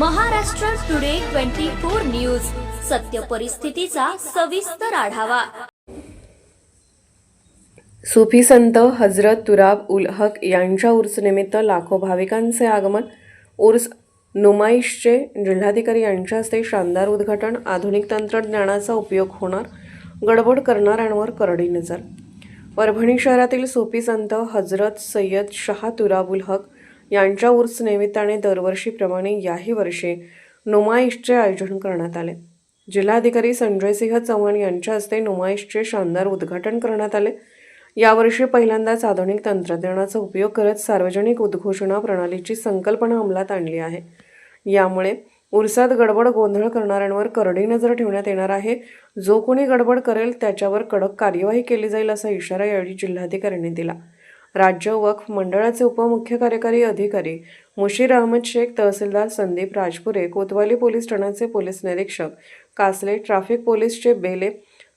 Maharashtra today twenty four news. सत्य परिस्थितीचा सविस्तर आढावा. सुफी संत हजरत तुराब उल हक यांच्या उर्सनिमित्त लाखो भाविकांचे आगमन. उर्स नुमाईशचे जिल्हाधिकारी यांच्या हस्ते शानदार उद्घाटन आधुनिक तंत्रज्ञानाचा उपयोग होणार गडबड करणाऱ्यांवर करडी नजर. परभणी शहरातील सुफी संत हजरत सय्यद शाह तुराबुल हक यांच्या उर्स निमित्ताने दरवर्षीप्रमाणे याही वर्षी नुमाईशचे आयोजन करण्यात आले. जिल्हाधिकारी संजयसिंह चव्हाण यांच्या हस्ते नुमाईशचे शानदार उद्घाटन करण्यात आले. यावर्षी पहिल्यांदाच आधुनिक तंत्रज्ञानाचा उपयोग करत सार्वजनिक उद्घोषणा प्रणालीची संकल्पना अंमलात आणली आहे. यामुळे उरसात गडबड गोंधळ करणाऱ्यांवर करडी नजर ठेवण्यात येणार आहे. जो कोणी गडबड करेल त्याच्यावर कडक कार्यवाही केली जाईल असा इशारा यावेळी जिल्हाधिकाऱ्यांनी दिला. राज्य वक्फ मंडळाचे उपमुख्य कार्यकारी अधिकारी मुशीर अहमद शेख तहसीलदार संदीप राजपुरे कोतवाली पोलीस ठाण्याचे पोलीस निरीक्षक कासले ट्रॅफिक पोलीसचे बेले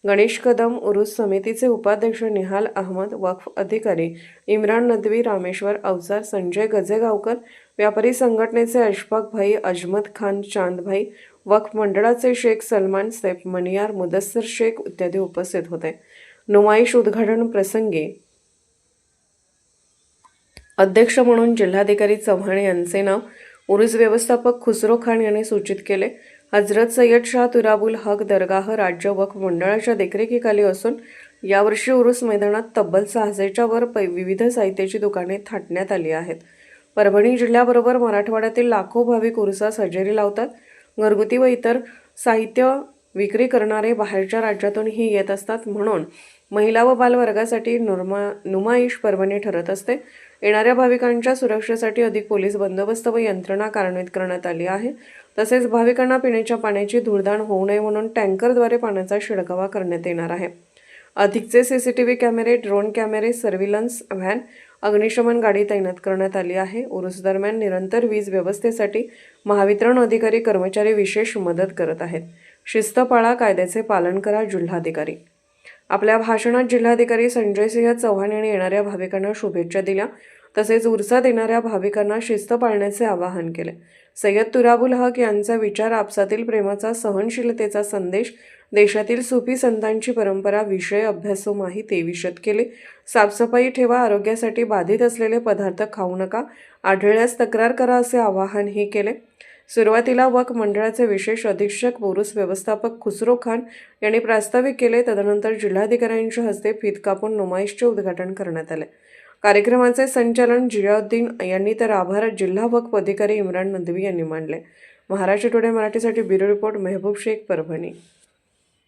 गणेश कदम उरुस समितीचे उपाध्यक्ष निहाल अहमद वक्फ अधिकारी इम्रान नदवी रामेश्वर अवसार संजय गजेगावकर व्यापारी संघटनेचे अशफाक भाई अजमत खान चांदभाई वक्फ मंडळाचे शेख सलमान सैफ मनियार मुदस्सर शेख इत्यादी उपस्थित होते. नुमाईश उद्घाटन प्रसंगी अध्यक्ष म्हणून जिल्हाधिकारी चव्हाण यांचे नाव उरुस व्यवस्थापक खुसरो खान यांनी सूचित केले. हजरत सय्यद शाह तुराबुल हक दरगाह राज्य वक्फ मंडळाच्या देखरेखीखाली असून यावर्षी उरुस मैदानात तब्बल सहाशेच्या वर पै विविध साहित्याची दुकाने थाटण्यात आली आहेत. परभणी जिल्ह्याबरोबर मराठवाड्यातील लाखो भाविक उरुसास हजेरी लावतात. घरगुती व इतर साहित्य विक्री करणारे बाहेरच्या राज्यातूनही येत असतात म्हणून महिला व बालवर्गासाठी नुरमा नुमाईश पर्वणी ठरत असते. येणाऱ्या भाविकांच्या सुरक्षेसाठी अधिक पोलीस बंदोबस्त व यंत्रणा कार्यान्वित करण्यात आली आहे. तसेच भाविकांना पिण्याच्या पाण्याची धुळदाण होऊ नये म्हणून टँकरद्वारे पाण्याचा शिडकावा करण्यात येणार आहे. अधिकचे सी सी टी व्ही कॅमेरे ड्रोन कॅमेरे सर्व्हिलन्स व्हॅन अग्निशमन गाडी तैनात करण्यात आली आहे. उरूस दरम्यान निरंतर वीज व्यवस्थेसाठी महावितरण अधिकारी कर्मचारी विशेष मदत करत आहेत. शिस्त पाळा कायद्याचे पालन करा जिल्हाधिकारी. आपल्या भाषणात जिल्हाधिकारी संजयसिंह चव्हाण यांनी येणाऱ्या भाविकांना शुभेच्छा दिल्या. तसेच उरसात देणाऱ्या भाविकांना शिस्त पाळण्याचे आवाहन केले. सय्यद तुराबुल हक यांचा विचार आपसातील प्रेमाचा सहनशीलतेचा संदेश देशातील सुफी संतांची परंपरा विषय अभ्यासो माहिती विशद केले. साफसफाई ठेवा आरोग्यासाठी बाधित असलेले पदार्थ खाऊ नका आढळल्यास तक्रार करा असे आवाहनही केले. सुरुवातीला वक मंडळाचे विशेष अधीक्षक पुरुष व्यवस्थापक खुसरो खान यांनी प्रास्ताविक केले. तदनंतर जिल्हाधिकाऱ्यांच्या हस्ते फीत कापून नुमाईशचे उद्घाटन करण्यात आले. कार्यक्रमाचे संचालन जियाउद्दीन यांनी तर आभार जिल्हा वक्फ अधिकारी इम्रान नदवी यांनी मानले. महाराष्ट्र टुडे मराठीसाठी ब्युरो रिपोर्ट मेहबूब शेख परभणी.